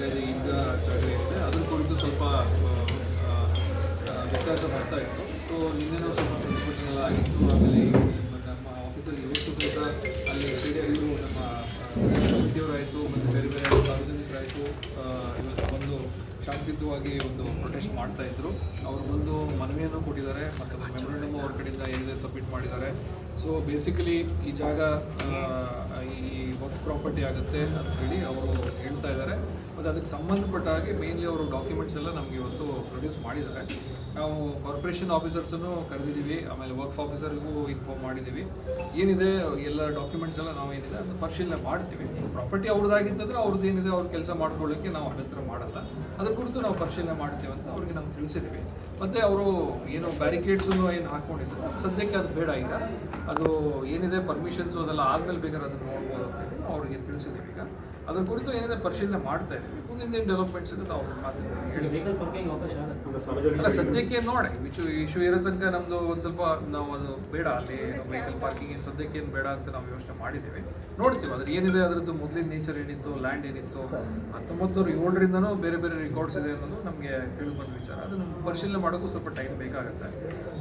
ಜಾಗ ಈಗ ಚಳಿ ಇದೆ. ಅದ್ರ ಕುರಿತು ಸ್ವಲ್ಪ ವ್ಯತ್ಯಾಸ ಬರ್ತಾ ಇತ್ತು. ಸೊ ನಿನ್ನೆನೂ ಸ್ವಲ್ಪ ಪ್ರತಿಭಟನೆ ಎಲ್ಲ ಆಗಿತ್ತು. ಆಮೇಲೆ ನಮ್ಮ ಆಫೀಸಲ್ಲಿ ಇವತ್ತು ಸಹಿತ ಅಲ್ಲಿ ಸ್ಟೇಡಿಯವರು ನಮ್ಮ ಕಮಿಟಿಯವರಾಯಿತು ಮತ್ತು ಬೇರೆ ಬೇರೆ ಸಾರ್ವಜನಿಕರಾಯಿತು ಇವತ್ತು ಬಂದು ಶಾಂತಿಯುತವಾಗಿ ಒಂದು ಪ್ರೊಟೆಸ್ಟ್ ಮಾಡ್ತಾ ಇದ್ರು. ಅವರು ಬಂದು ಮನವಿಯನ್ನು ಕೊಟ್ಟಿದ್ದಾರೆ ಮತ್ತು ಮೆಮೊರಂಡಮ್ ಅವ್ರ ಕಡೆಯಿಂದ ಏನಿದೆ ಸಬ್ಮಿಟ್ ಮಾಡಿದ್ದಾರೆ. ಸೊ ಬೇಸಿಕಲಿ ಈ ಜಾಗ ಈ ವರ್ಕ್ ಪ್ರಾಪರ್ಟಿ ಆಗುತ್ತೆ ಅಂತ ಹೇಳಿ ಅವರು ಹೇಳ್ತಾ ಇದ್ದಾರೆ. ಮತ್ತು ಅದಕ್ಕೆ ಸಂಬಂಧಪಟ್ಟ ಹಾಗೆ ಮೇನ್ಲಿ ಅವರು ಡಾಕ್ಯುಮೆಂಟ್ಸ್ ಎಲ್ಲ ನಮಗೆ ಇವತ್ತು ಪ್ರೊಡ್ಯೂಸ್ ಮಾಡಿದ್ದಾರೆ. ನಾವು ಕಾರ್ಪೊರೇಷನ್ ಆಫೀಸರ್ಸನ್ನು ಕರೆದಿದ್ದೀವಿ, ಆಮೇಲೆ ವರ್ಕ್ ಆಫೀಸರ್ಗೂ ಇನ್ಫಾರ್ಮ್ ಮಾಡಿದ್ದೀವಿ. ಏನಿದೆ, ಎಲ್ಲ ಡಾಕ್ಯುಮೆಂಟ್ಸ್ ಎಲ್ಲ ನಾವು ಏನಿದೆ ಅದನ್ನು ಪರಿಶೀಲನೆ ಮಾಡ್ತೀವಿ. ಪ್ರಾಪರ್ಟಿ ಅವ್ರದ್ದಾಗಿತ್ತಂದ್ರೆ ಅವ್ರದ್ದು ಏನಿದೆ ಅವ್ರ ಕೆಲಸ ಮಾಡ್ಕೊಳ್ಳೋಕ್ಕೆ ನಾವು ಅಭ್ಯಂತರ ಮಾಡಲ್ಲ. ಅದ್ರ ಕುರಿತು ನಾವು ಪರಿಶೀಲನೆ ಮಾಡ್ತೀವಿ ಅಂತ ಅವ್ರಿಗೆ ನಾವು ತಿಳಿಸಿದ್ದೀವಿ. ಮತ್ತು ಅವರು ಏನು ಬ್ಯಾರಿಕೇಡ್ಸನ್ನು ಏನು ಹಾಕ್ಕೊಂಡಿದ್ರು ಸದ್ಯಕ್ಕೆ ಅದು ಬೇಡ ಈಗ. ಅದು ಏನಿದೆ ಪರ್ಮಿಷನ್ಸು ಅದೆಲ್ಲ ಆದಮೇಲೆ ಬೇಕಾದ್ರೆ ಅದನ್ನು ನೋಡ್ಬೋದು ಅಂತೇಳಿ ಅವ್ರಿಗೆ ತಿಳಿಸಿದ್ದೀವಿ ಈಗ. ಅದ್ರ ಕುರಿತು ಏನಿದೆ, ಪರಿಶೀಲನೆ ಮಾಡ್ತಾ ಮುಂದಿನ ಏನು ಡೆವಲಪ್ಮೆಂಟ್ಸ್ ಇದೆ ಅಲ್ಲ ಸದ್ಯಕ್ಕೆ ನೋಡಿ ಇಶ್ಯೂ ಇಶ್ಯೂ ಇರೋ ತನಕ ನಮ್ದು ಒಂದು ಸ್ವಲ್ಪ ನಾವು ಅದು ಬೇಡ ಅಲ್ಲಿ ವೆಹಿಕಲ್ ಪಾರ್ಕಿಂಗ್ ಏನು ಸದ್ಯಕ್ಕೆ ಏನು ಬೇಡ ಅಂತ ನಾವು ಯೋಚನೆ ಮಾಡಿದ್ದೀವಿ. ನೋಡ್ತೀವಿ ಅದ್ರ ಏನಿದೆ ಅದರದ್ದು ಮೊದಲಿನ ನೇಚರ್ ಏನಿತ್ತು ಲ್ಯಾಂಡ್ ಏನಿತ್ತು ಹತ್ತೊಂಬತ್ತು ನೂರ ಏಳರಿಂದನೂ ಬೇರೆ ಬೇರೆ ರೆಕಾರ್ಡ್ಸ್ ಇದೆ ಅನ್ನೋದು ನಮಗೆ ತಿಳಿದು ಬಂದ ವಿಚಾರ. ಅದನ್ನು ಪರಿಶೀಲನೆ ಮಾಡೋಕ್ಕೂ ಸ್ವಲ್ಪ ಟೈಮ್ ಬೇಕಾಗುತ್ತೆ.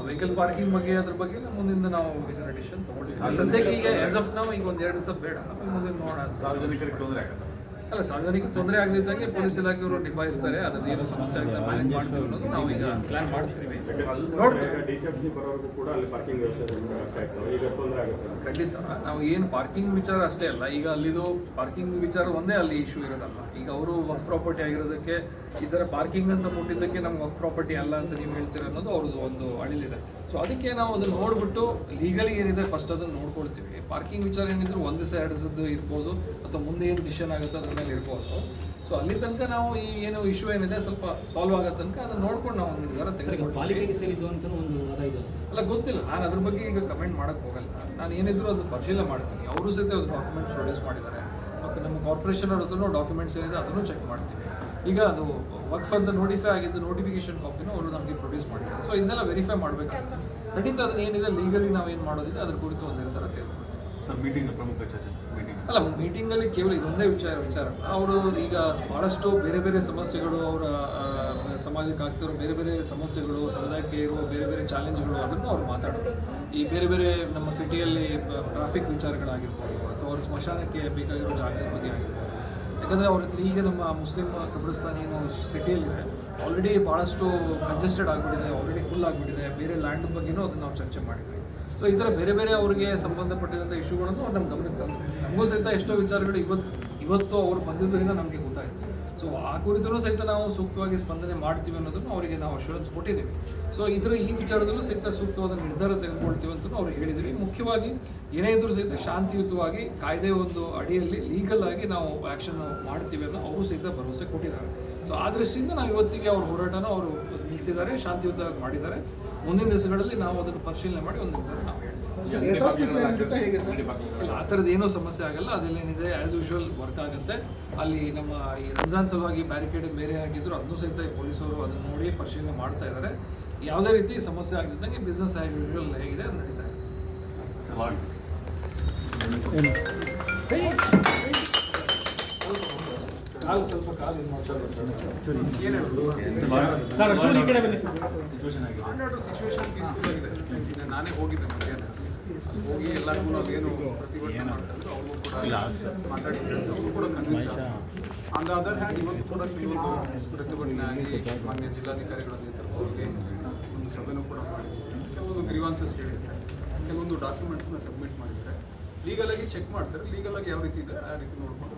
ವೆಹಿಕಲ್ ಪಾರ್ಕಿಂಗ್ ಬಗ್ಗೆ ಅದ್ರ ಬಗ್ಗೆ ಮುಂದಿನ ಮುಂದಿಂದ ನಾವು ಡಿಸಿಷನ್ ತೊಗೊಳ್ತೀವಿ ಸದ್ಯಕ್ಕೆ ಈಗ ಆಸ್ ಆಫ್ ನಾವು ಈಗ ಒಂದು ಎರಡು ದಿವಸ ಬೇಡ. ಮುಂದಿನ ನೋಡೋಣ. ಸಾರ್ವಜನಿಕರಿಗೆ ತೊಂದರೆ ಆಗುತ್ತೆ. ಅಲ್ಲ ಸಾರ್ವಜನಿಕ ತೊಂದರೆ ಆಗದಿದ್ದಂಗೆ ಪೊಲೀಸ್ ಇಲಾಖೆಯವರು ನಿಭಾಯಿಸ್ತಾರೆ ಅದನ್ನ ಏನು ಸಮಸ್ಯೆ ಆಗಿದೆ ಮ್ಯಾನೇಜ್ ಮಾಡ್ತೀವಿ ಅನ್ನೋದು ನಾವು ಈಗ ಪ್ಲಾನ್ ಮಾಡ್ತೀವಿ ನೋಡ್ತೀವಿ ಖಂಡಿತ. ನಾವು ಏನು ಪಾರ್ಕಿಂಗ್ ವಿಚಾರ ಅಷ್ಟೇ ಅಲ್ಲ ಈಗ ಅಲ್ಲಿದು ಪಾರ್ಕಿಂಗ್ ವಿಚಾರ ಒಂದೇ ಅಲ್ಲಿ ಇಶ್ಯೂ ಇರೋದಲ್ಲ. ಈಗ ಅವರು ವರ್ಕ್ ಪ್ರಾಪರ್ಟಿ ಆಗಿರೋದಕ್ಕೆ ಈ ಥರ ಪಾರ್ಕಿಂಗ್ ಅಂತ ಮುಟ್ಟಿದ್ದಕ್ಕೆ ನಮ್ಗೆ ವರ್ಕ್ ಪ್ರಾಪರ್ಟಿ ಅಲ್ಲ ಅಂತ ನೀವು ಹೇಳ್ತೀರ ಅನ್ನೋದು ಅವ್ರದ್ದು ಒಂದು ಅಳಿಲಿದೆ. ಸೊ ಅದಕ್ಕೆ ನಾವು ಅದನ್ನ ನೋಡ್ಬಿಟ್ಟು ಲೀಗಲಿ ಏನಿದೆ ಫಸ್ಟ್ ಅದನ್ನು ನೋಡ್ಕೊಳ್ತೀವಿ. ಪಾರ್ಕಿಂಗ್ ವಿಚಾರ ಏನಿದ್ರು ಒಂದು ದಿವಸ ಎರಡು ದಿವಸದ್ದು ಇರ್ಬೋದು ಅಥವಾ ಮುಂದೆ ಏನು ಡಿಸಿಷನ್ ಆಗುತ್ತೆ ಅದ್ರ ಮೇಲೆ ಇರ್ಬೋದು. ಸೊ ಅಲ್ಲಿ ತನಕ ನಾವು ಈ ಏನು ಇಶ್ಯೂ ಏನಿದೆ ಸ್ವಲ್ಪ ಸಾಲ್ವ್ ಆಗೋ ತನಕ ಅದನ್ನ ನೋಡ್ಕೊಂಡು ನಾವು ಒಂದು ನಿರ್ಧಾರ ಪಾಲಿಕೆಗೆ ಸೇರಿದ್ದು ಅಂತ ಒಂದು ವಾದ ಇದೆ ಅಲ್ಲ ಗೊತ್ತಿಲ್ಲ. ನಾನು ಅದ್ರ ಬಗ್ಗೆ ಈಗ ಕಮೆಂಟ್ ಮಾಡಕ್ ಹೋಗಲ್ಲ. ನಾನು ಏನಿದ್ರು ಅದು ಪರಿಶೀಲನೆ ಮಾಡ್ತೀನಿ. ಅವರು ಸಹಿತ ಅದು ಡಾಕ್ಯುಮೆಂಟ್ಸ್ ಪ್ರೊಡ್ಯೂಸ್ ಮಾಡಿದ್ದಾರೆ. ಮತ್ತು ನಮ್ಮ ಕಾರ್ಪೊರೇಷನ್ ಅವ್ರ ಹತ್ರನೂ ಡಾಕ್ಯುಮೆಂಟ್ಸ್ ಏನಿದೆ ಅದನ್ನು ಚೆಕ್ ಮಾಡ್ತೀವಿ. ಈಗ ಅದು ವಕ್ಫ್ ಅಂತ ನೋಟಿಫೈ ಆಗಿದ್ದು ನೋಟಿಫಿಕೇಶನ್ ಕಾಪಿನೂ ಅವರು ನಮಗೆ ಪ್ರೊಡ್ಯೂಸ್ ಮಾಡಿದ್ದಾರೆ. ಸೊ ಇದನ್ನೆಲ್ಲ ವೆರಿಫೈ ಮಾಡಬೇಕಾಗುತ್ತೆ. ಖಂಡಿತ ಅದನ್ನ ಏನಿದೆ ಲೀಗಲಿ ನಾವೇನು ಮಾಡೋದಿದೆ ಅದ್ರ ಕುರಿತು ಒಂದು ಅಲ್ಲ ಮೀಟಿಂಗಲ್ಲಿ ಕೇವಲ ಇದೊಂದೇ ವಿಚಾರ ವಿಚಾರ. ಅವರು ಈಗ ಭಾಳಷ್ಟು ಬೇರೆ ಬೇರೆ ಸಮಸ್ಯೆಗಳು ಅವರ ಸಮಾಜಕ್ಕೆ ಆಗ್ತಿರೋ ಬೇರೆ ಬೇರೆ ಸಮಸ್ಯೆಗಳು, ಸಮುದಾಯಕ್ಕೆ ಇರುವ ಬೇರೆ ಬೇರೆ ಚಾಲೆಂಜ್ಗಳು ಅದನ್ನು ಅವ್ರು ಮಾತಾಡೋದು. ಈ ಬೇರೆ ಬೇರೆ ನಮ್ಮ ಸಿಟಿಯಲ್ಲಿ ಟ್ರಾಫಿಕ್ ವಿಚಾರಗಳಾಗಿರ್ಬೋದು, ಅಥವಾ ಅವ್ರ ಸ್ಮಶಾನಕ್ಕೆ ಬೇಕಾಗಿರೋ ಜಾಗದ ಬಗ್ಗೆ ಆಗಿರ್ಬೋದು. ಯಾಕಂದರೆ ಅವ್ರ ಹತ್ರ ಈಗ ನಮ್ಮ ಮುಸ್ಲಿಂ ಕಬ್ರಿಸ್ತಾನ ಏನು ಸಿಟಿಯಲ್ಲಿದೆ ಆಲ್ರೆಡಿ ಭಾಳಷ್ಟು ಕಂಜೆಸ್ಟೆಡ್ ಆಗಿಬಿಟ್ಟಿದೆ ಆಲ್ರೆಡಿ ಫುಲ್ ಆಗಿಬಿಟ್ಟಿದೆ. ಬೇರೆ ಲ್ಯಾಂಡ್ ಬಗ್ಗೆನೂ ಅದನ್ನು ನಾವು ಚರ್ಚೆ ಮಾಡಿದ್ವಿ ಸೊ ಈ ಥರ ಬೇರೆ ಬೇರೆ ಅವರಿಗೆ ಸಂಬಂಧಪಟ್ಟಿದಂಥ ಇಶ್ಯೂಗಳನ್ನು ಅವ್ರು ನಮ್ಮ ಗಮನಕ್ಕೆ ತಂದರು. ನಮಗೂ ಸಹಿತ ಎಷ್ಟೋ ವಿಚಾರಗಳು ಇವತ್ತು ಇವತ್ತು ಅವರು ಬಂದಿದ್ದರಿಂದ ನಮಗೆ ಗೊತ್ತಾಯಿತು. ಸೊ ಆ ಕುರಿತು ಸಹಿತ ನಾವು ಸೂಕ್ತವಾಗಿ ಸ್ಪಂದನೆ ಮಾಡ್ತೀವಿ ಅನ್ನೋದನ್ನು ಅವರಿಗೆ ನಾವು ಅಶ್ಯೂರೆನ್ಸ್ ಕೊಟ್ಟಿದ್ದೀವಿ. ಸೊ ಇದರ ಈ ವಿಚಾರದಲ್ಲೂ ಸಹಿತ ಸೂಕ್ತವಾದ ನಿರ್ಧಾರ ತೆಗೆದುಕೊಳ್ತೀವಿ ಅಂತ ಅವ್ರು ಹೇಳಿದ್ದೀವಿ. ಮುಖ್ಯವಾಗಿ ಏನೇ ಇದ್ರೂ ಸಹಿತ ಶಾಂತಿಯುತವಾಗಿ ಕಾಯ್ದೆ ಒಂದು ಅಡಿಯಲ್ಲಿ ಲೀಗಲ್ ಆಗಿ ನಾವು ಆ್ಯಕ್ಷನ್ ಮಾಡ್ತೀವಿ ಅನ್ನೋ ಅವರು ಸಹಿತ ಭರವಸೆ ಕೊಟ್ಟಿದ್ದಾರೆ. ಸೊ ಆ ದೃಷ್ಟಿಯಿಂದ ನಾವು ಇವತ್ತಿಗೆ ಅವ್ರ ಹೋರಾಟನ ಅವರು ನಿಲ್ಲಿಸಿದ್ದಾರೆ, ಶಾಂತಿಯುತವಾಗಿ ಮಾಡಿದ್ದಾರೆ. ಮುಂದಿನ ದಿವಸಗಳಲ್ಲಿ ನಾವು ಅದನ್ನು ಪರಿಶೀಲನೆ ಮಾಡಿ ಒಂದು ನಿರ್ಧಾರ ನಾವು ಹೇಳ್ತೀವಿ. ಆ ಥರದ್ದು ಏನೂ ಸಮಸ್ಯೆ ಆಗಲ್ಲ. ಅದೆಲ್ಲೇನಿದೆ ಆ್ಯಸ್ ಯೂಶುವಲ್ ವರ್ಕ್ ಆಗುತ್ತೆ. ಅಲ್ಲಿ ನಮ್ಮ ಈ ರಂಜಾನ್ ಸಲುವಾಗಿ ಬ್ಯಾರಿಕೇಡ್ ಬೇರೆ ಹಾಕಿದ್ರು ಅದನ್ನು ಸಹಿತ ಪೊಲೀಸರು ಅದನ್ನು ನೋಡಿ ಪರಿಶೀಲನೆ ಮಾಡ್ತಾ ಇದ್ದಾರೆ ಯಾವುದೇ ರೀತಿ ಸಮಸ್ಯೆ ಆಗದಿದ್ದಂಗೆ ಬಿಸ್ನೆಸ್ ಆ್ಯಸ್ ಯೂಶುವಲ್ ಹೇಗಿದೆ ಅದು ನಡೀತಾ ಇರುತ್ತೆ. ಆಗಿದೆ. ನಾನೇ ಹೋಗಿದ್ದೆ ಮಧ್ಯಾಹ್ನ. ಹೋಗಿ ಎಲ್ಲರಿಗೂ ನಾವೇನು ಪ್ರತಿಭಟನೆ ಮಾಡ್ತಿದ್ರು ಅವ್ರಿಗೂ ಕೂಡ ಮಾತಾಡಿದ್ರು ಅವರು ಕೂಡ convince on the other hand ಇವತ್ತು ಕೂಡ ಕೆಲವೊಂದು ಪ್ರತಿಭಟನೆ ಆಗಿ ಮಾನ್ಯ ಜಿಲ್ಲಾಧಿಕಾರಿಗಳ ನೇತೃತ್ವದಲ್ಲಿ ಒಂದು ಸಭೆನೂ ಕೂಡ ಮಾಡಿದ್ರು ಕೆಲವೊಂದು ಗ್ರೀವಾನ್ಸಸ್ ಹೇಳಿದ್ದಾರೆ. ಕೆಲವೊಂದು ಡಾಕ್ಯುಮೆಂಟ್ಸ್ನ ಸಬ್ಮಿಟ್ ಮಾಡಿದ್ದಾರೆ. ಲೀಗಲಾಗಿ ಚೆಕ್ ಮಾಡ್ತಾರೆ ಲೀಗಲ್ ಆಗಿ ಯಾವ ರೀತಿ ಇದೆ ಆ ರೀತಿ ನೋಡ್ಕೊಂಡು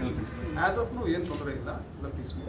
ಅಲ್ಲಿ ಆಸ್ ಆಫ್ ನೋ ಏನು ತೊಂದರೆ ಇಲ್ಲ ಎಲ್ಲ ಪೀಸ್ಫುಲ್